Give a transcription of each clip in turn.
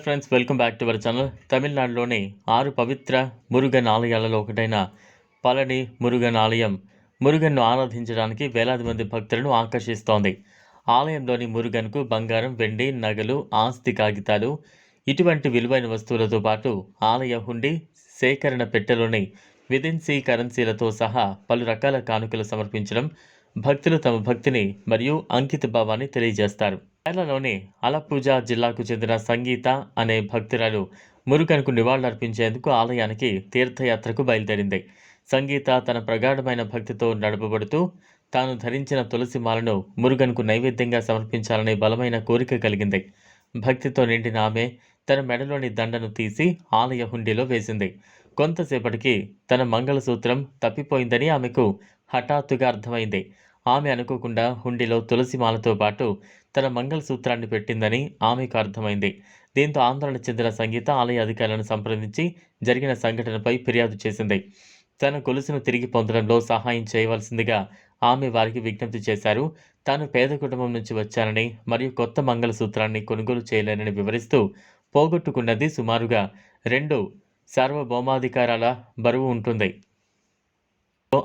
Friends welcome back to our channel తమిళనాడులోని ఆరు పవిత్ర మురుగన్ ఆలయాలలో ఒకటైన పళని మురుగన్ ఆలయం మురుగన్ను ఆరాధించడానికి వేలాది మంది భక్తులను ఆకర్షిస్తోంది. ఆలయంలోని మురుగన్కు బంగారం వెండి నగలు ఆస్తి కాగితాలు ఇటువంటి విలువైన వస్తువులతో పాటు ఆలయ హుండీ సేకరణ పెట్టెలోని విదేశీ కరెన్సీలతో సహా పలు రకాల కానుకలు సమర్పించడం భక్తులు తమ భక్తిని మరియు అంకిత భావాన్ని తెలియజేస్తారు. కేరళలోని అలప్పుజ జిల్లాకు చెందిన సంగీత అనే భక్తురాలు మురుగన్కు నివాళులర్పించేందుకు ఆలయానికి తీర్థయాత్రకు బయలుదేరింది. సంగీత తన ప్రగాఢమైన భక్తితో నడపబడుతూ తాను ధరించిన తులసి మాలను మురుగన్కు నైవేద్యంగా సమర్పించాలనే బలమైన కోరిక కలిగింది. భక్తితో నిండిన ఆమె తన మెడలోని దండను తీసి ఆలయ హుండీలో వేసింది. కొంతసేపటికి తన మంగళసూత్రం తప్పిపోయిందని ఆమెకు హఠాత్తుగా అర్థమైంది. ఆమె అనుకోకుండా హుండీలో తులసి మాలతో పాటు తన మంగళసూత్రాన్ని పెట్టిందని ఆమెకు అర్థమైంది. దీంతో ఆందోళన చెందిన సంగీత ఆలయ అధికారులను సంప్రదించి జరిగిన సంఘటనపై ఫిర్యాదు చేసింది. తన గొలుసును తిరిగి పొందడంలో సహాయం చేయవలసిందిగా ఆమె వారికి విజ్ఞప్తి చేశారు. తాను పేద కుటుంబం నుంచి వచ్చానని మరియు కొత్త మంగళసూత్రాన్ని కొనుగోలు చేయలేనని వివరిస్తూ పోగొట్టుకున్నది సుమారుగా రెండు సార్వభౌమాధికారాల బరువు ఉంటుంది.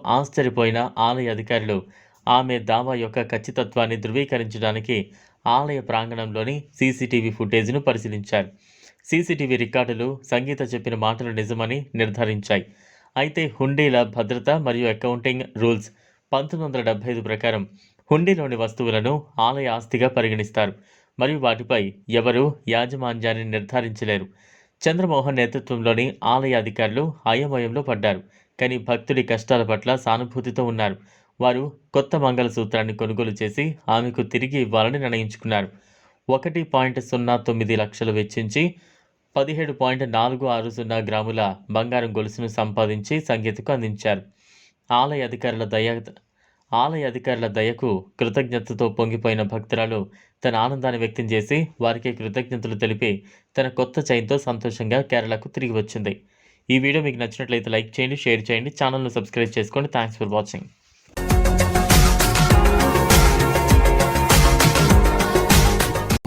ఆశ్చర్యపోయిన ఆలయ అధికారులు ఆమె దావా యొక్క ఖచ్చితత్వాన్ని ధృవీకరించడానికి ఆలయ ప్రాంగణంలోని సీసీటీవీ ఫుటేజ్ను పరిశీలించారు. సీసీటీవీ రికార్డులు సంగీత చెప్పిన మాటలు నిజమని నిర్ధారించాయి. అయితే హుండీల భద్రత మరియు అకౌంటింగ్ రూల్స్ పంతొమ్మిది వందల డెబ్బై ఐదు ప్రకారం హుండీలోని వస్తువులను ఆలయ ఆస్తిగా పరిగణిస్తారు. మరియు వాటిపై ఎవరూ యాజమాన్యాన్ని నిర్ధారించలేరు. చంద్రమోహన్ నేతృత్వంలోని ఆలయ అధికారులు అయోమయంలో పడ్డారు. కానీ భక్తుడి కష్టాల పట్ల సానుభూతితో ఉన్నారు. వారు కొత్త మంగళసూత్రాన్ని కొనుగోలు చేసి ఆమెకు తిరిగి ఇవ్వాలని నిర్ణయించుకున్నారు. ఒకటి పాయింట్ సున్నా తొమ్మిది లక్షలు వెచ్చించి పదిహేడు పాయింట్ నాలుగు ఆరు సున్నా గ్రాముల బంగారం గొలుసును సంపాదించి సంగీతకు అందించారు. ఆలయ అధికారుల దయ ఆలయ అధికారుల దయకు కృతజ్ఞతతో పొంగిపోయిన భక్తురాలు తన ఆనందాన్ని వ్యక్తం చేసి వారికి కృతజ్ఞతలు తెలిపి తన కొత్త చైన్తో సంతోషంగా కేరళకు తిరిగి వచ్చింది. ఈ వీడియో మీకు నచ్చినట్లయితే లైక్ చేయండి షేర్ చేయండి ఛానల్ను సబ్స్క్రైబ్ చేసుకోండి. Thanks for watching